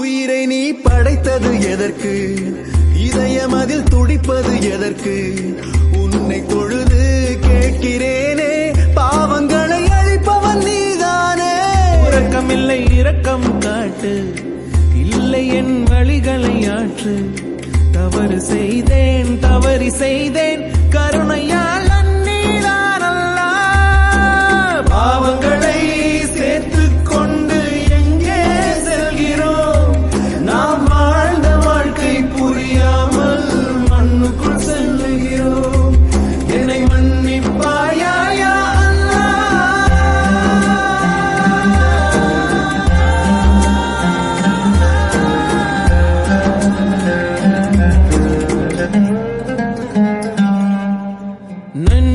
உயிரை நீ படைத்தது எதற்கு? இதயம் அதில் துடிப்பது எதற்கு? உன்னை தொழுது கேட்கிறேனே பாவங்களை அழிப்பவன் நீதானே. உறக்கமில்லை இரக்கம் காட்டு. இல்லை என் வழிகளை ஆற்று. தவறு செய்தேன் தவறி செய்தேன் கருணையா No.